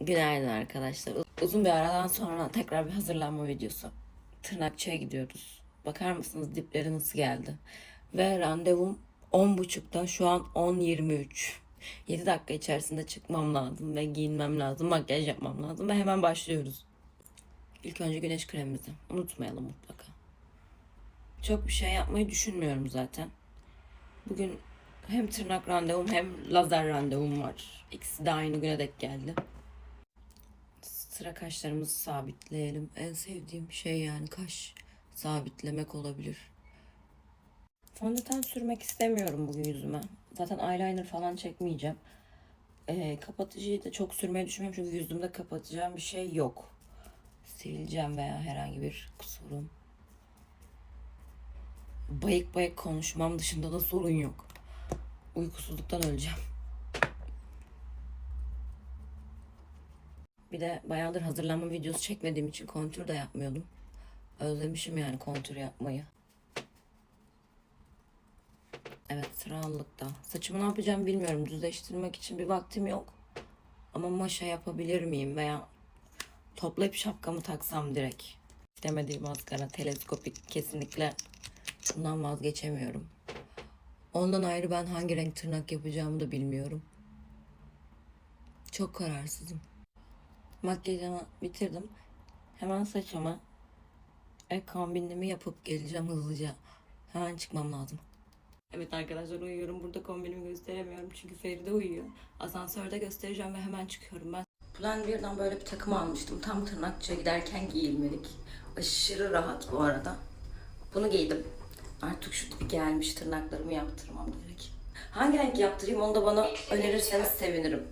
Günaydın arkadaşlar. Uzun bir aradan sonra tekrar bir hazırlanma videosu. Tırnakçıya gidiyoruz. Bakar mısınız dipleri nasıl geldi? Ve randevum 10.30'da şu an 10.23. 7 dakika içerisinde çıkmam lazım ve giyinmem lazım, makyaj yapmam lazım ve hemen başlıyoruz. İlk önce güneş kremimizi unutmayalım mutlaka. Çok bir şey yapmayı düşünmüyorum zaten. Bugün hem tırnak randevum hem lazer randevum var. İkisi de aynı güne denk geldi. Sıra kaşlarımızı sabitleyelim. En sevdiğim şey yani kaş sabitlemek olabilir. Fondöten sürmek istemiyorum bugün yüzüme. Zaten eyeliner falan çekmeyeceğim. Ee, kapatıcıyı da çok sürmeyi düşünmüyorum çünkü yüzümde kapatacağım bir şey yok. Sivilcem veya herhangi bir kusurum. Bayık bayık konuşmam dışında da sorun yok. Uykusuzluktan öleceğim. Bir de bayağıdır hazırlanma videosu çekmediğim için kontür de yapmıyordum. Özlemişim yani kontür yapmayı. Evet sıra allıkta. Saçımı ne yapacağım bilmiyorum. Düzleştirmek için bir vaktim yok. Ama maşa yapabilir miyim veya toplayıp şapkamı taksam direkt. İstemediğim maskara teleskopik kesinlikle bundan vazgeçemiyorum. Ondan ayrı ben hangi renk tırnak yapacağımı da bilmiyorum. Çok kararsızım. Makyajımı bitirdim. Hemen saçımı e kombinimi yapıp geleceğim hızlıca. Hemen çıkmam lazım. Evet arkadaşlar uyuyorum. Burada kombinimi gösteremiyorum çünkü Feride uyuyor. Asansörde göstereceğim ve hemen çıkıyorum ben. Plan birden böyle bir takım almıştım. Tam tırnakçıya giderken giyilmelik. Aşırı rahat bu arada. Bunu giydim. Artık şu tipi gelmiş tırnaklarımı yaptırmam gerek. Hangi renk yaptırayım onu da bana önerirseniz sevinirim.